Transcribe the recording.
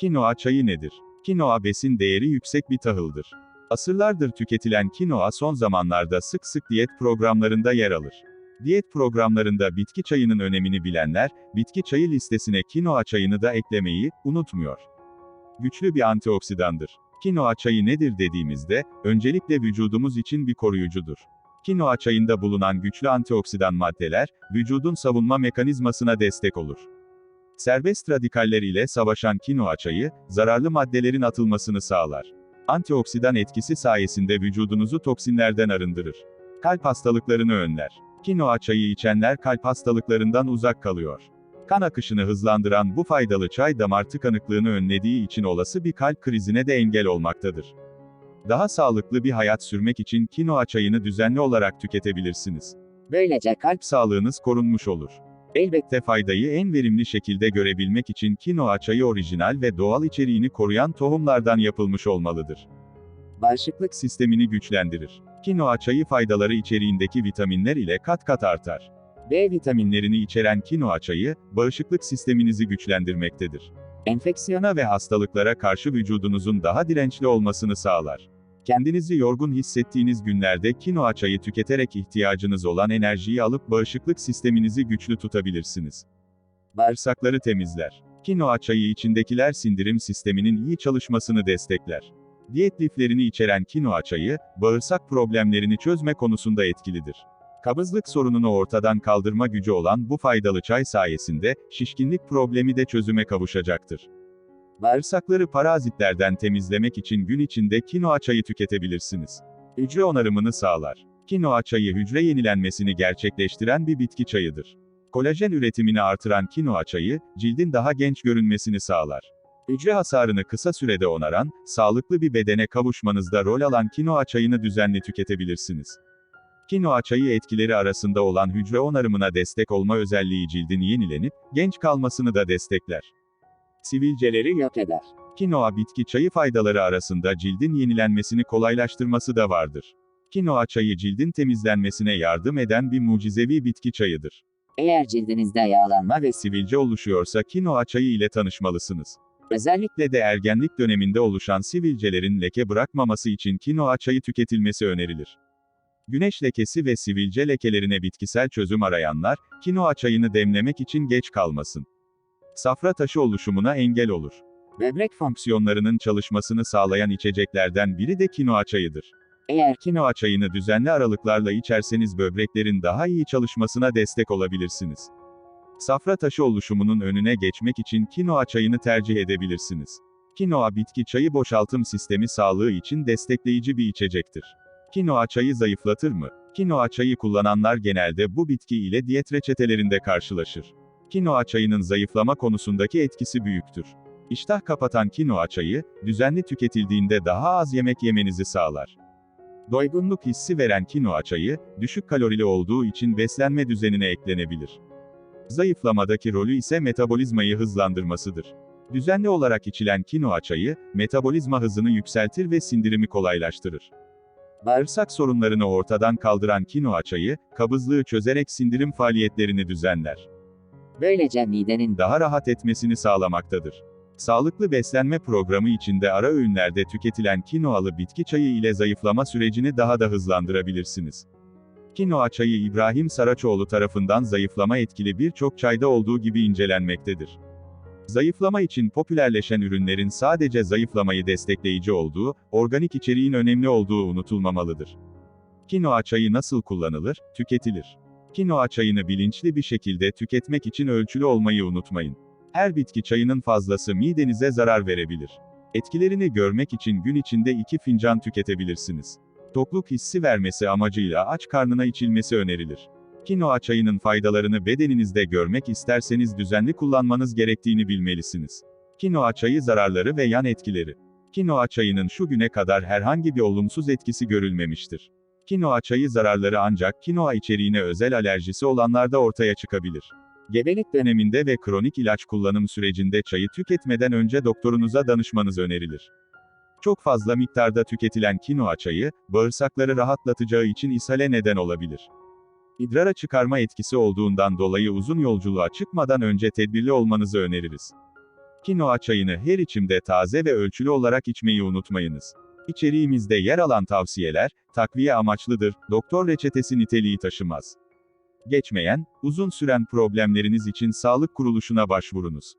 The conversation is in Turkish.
Kinoa çayı nedir? Kinoa besin değeri yüksek bir tahıldır. Asırlardır tüketilen kinoa son zamanlarda sık sık diyet programlarında yer alır. Diyet programlarında bitki çayının önemini bilenler, bitki çayı listesine kinoa çayını da eklemeyi unutmuyor. Güçlü bir antioksidandır. Kinoa çayı nedir dediğimizde, öncelikle vücudumuz için bir koruyucudur. Kinoa çayında bulunan güçlü antioksidan maddeler, vücudun savunma mekanizmasına destek olur. Serbest radikaller ile savaşan kinoa çayı, zararlı maddelerin atılmasını sağlar. Antioksidan etkisi sayesinde vücudunuzu toksinlerden arındırır. Kalp hastalıklarını önler. Kinoa çayı içenler kalp hastalıklarından uzak kalıyor. Kan akışını hızlandıran bu faydalı çay damar tıkanıklığını önlediği için olası bir kalp krizine de engel olmaktadır. Daha sağlıklı bir hayat sürmek için kinoa çayını düzenli olarak tüketebilirsiniz. Böylece kalp Kalp sağlığınız korunmuş olur. Elbette faydayı en verimli şekilde görebilmek için kinoa çayı orijinal ve doğal içeriğini koruyan tohumlardan yapılmış olmalıdır. bağışıklık Sistemini güçlendirir. Kinoa çayı faydaları içeriğindeki vitaminler ile kat kat artar. B vitaminlerini içeren kinoa çayı, bağışıklık sisteminizi güçlendirmektedir. Enfeksiyona ve hastalıklara karşı vücudunuzun daha dirençli olmasını sağlar. Kendinizi yorgun hissettiğiniz günlerde kinoa çayı tüketerek ihtiyacınız olan enerjiyi alıp bağışıklık sisteminizi güçlü tutabilirsiniz. Bağırsakları temizler. Kinoa çayı içindekiler sindirim sisteminin iyi çalışmasını destekler. Diyet liflerini içeren kinoa çayı, bağırsak problemlerini çözme konusunda etkilidir. Kabızlık sorununu ortadan kaldırma gücü olan bu faydalı çay sayesinde, şişkinlik problemi de çözüme kavuşacaktır. Bağırsakları parazitlerden temizlemek için gün içinde kinoa çayı tüketebilirsiniz. Hücre onarımını sağlar. Kinoa çayı hücre yenilenmesini gerçekleştiren bir bitki çayıdır. Kolajen üretimini artıran kinoa çayı, cildin daha genç görünmesini sağlar. Hücre hasarını kısa sürede onaran, sağlıklı bir bedene kavuşmanızda rol alan kinoa çayını düzenli tüketebilirsiniz. Kinoa çayı etkileri arasında olan hücre onarımına destek olma özelliği cildin yenilenip, genç kalmasını da destekler. Sivilceleri yok eder. Kinoa bitki çayı faydaları arasında cildin yenilenmesini kolaylaştırması da vardır. Kinoa çayı cildin temizlenmesine yardım eden bir mucizevi bitki çayıdır. Eğer cildinizde yağlanma ve sivilce oluşuyorsa kinoa çayı ile tanışmalısınız. Özellikle de ergenlik döneminde oluşan sivilcelerin leke bırakmaması için kinoa çayı tüketilmesi önerilir. Güneş lekesi ve sivilce lekelerine bitkisel çözüm arayanlar, kinoa çayını demlemek için geç kalmasın. Safra taşı oluşumuna engel olur. böbrek Fonksiyonlarının çalışmasını sağlayan içeceklerden biri de kinoa çayıdır. eğer Kinoa çayını düzenli aralıklarla içerseniz böbreklerin daha iyi çalışmasına destek olabilirsiniz. Safra taşı oluşumunun önüne geçmek için kinoa çayını tercih edebilirsiniz. Kinoa bitki çayı boşaltım sistemi sağlığı için destekleyici bir içecektir. Kinoa çayı zayıflatır mı? Kinoa çayı kullananlar genelde bu bitki ile diyet reçetelerinde karşılaşır. Kinoa çayının zayıflama konusundaki etkisi büyüktür. İştah kapatan kinoa çayı, düzenli tüketildiğinde daha az yemek yemenizi sağlar. Doygunluk hissi veren kinoa çayı, düşük kalorili olduğu için beslenme düzenine eklenebilir. Zayıflamadaki rolü ise metabolizmayı hızlandırmasıdır. Düzenli olarak içilen kinoa çayı, metabolizma hızını yükseltir ve sindirimi kolaylaştırır. Bağırsak sorunlarını ortadan kaldıran kinoa çayı, kabızlığı çözerek sindirim faaliyetlerini düzenler. Böylece midenin Daha rahat etmesini sağlamaktadır. Sağlıklı beslenme programı içinde ara öğünlerde tüketilen kinoalı bitki çayı ile zayıflama sürecini daha da hızlandırabilirsiniz. Kinoa çayı İbrahim Saraçoğlu tarafından zayıflama etkili birçok çayda olduğu gibi incelenmektedir. Zayıflama için popülerleşen ürünlerin sadece zayıflamayı destekleyici olduğu, organik içeriğin önemli olduğu unutulmamalıdır. Kinoa çayı nasıl kullanılır, tüketilir? Kinoa çayını bilinçli bir şekilde tüketmek için ölçülü olmayı unutmayın. Her bitki çayının fazlası midenize zarar verebilir. Etkilerini görmek için gün içinde 2 fincan tüketebilirsiniz. Tokluk hissi vermesi amacıyla aç karnına içilmesi önerilir. Kinoa çayının faydalarını bedeninizde görmek isterseniz düzenli kullanmanız gerektiğini bilmelisiniz. Kinoa çayı zararları ve yan etkileri. Kinoa çayının şu güne kadar herhangi bir olumsuz etkisi görülmemiştir. Kinoa çayı zararları ancak kinoa içeriğine özel alerjisi olanlarda ortaya çıkabilir. Gebelik döneminde ve kronik ilaç kullanım sürecinde çayı tüketmeden önce doktorunuza danışmanız önerilir. Çok fazla miktarda tüketilen kinoa çayı, bağırsakları rahatlatacağı için ishale neden olabilir. İdrara çıkarma etkisi olduğundan dolayı uzun yolculuğa çıkmadan önce tedbirli olmanızı öneririz. Kinoa çayını her içimde taze ve ölçülü olarak içmeyi unutmayınız. İçeriğimizde yer alan tavsiyeler, takviye amaçlıdır, doktor reçetesi niteliği taşımaz. Geçmeyen, uzun süren problemleriniz için sağlık kuruluşuna başvurunuz.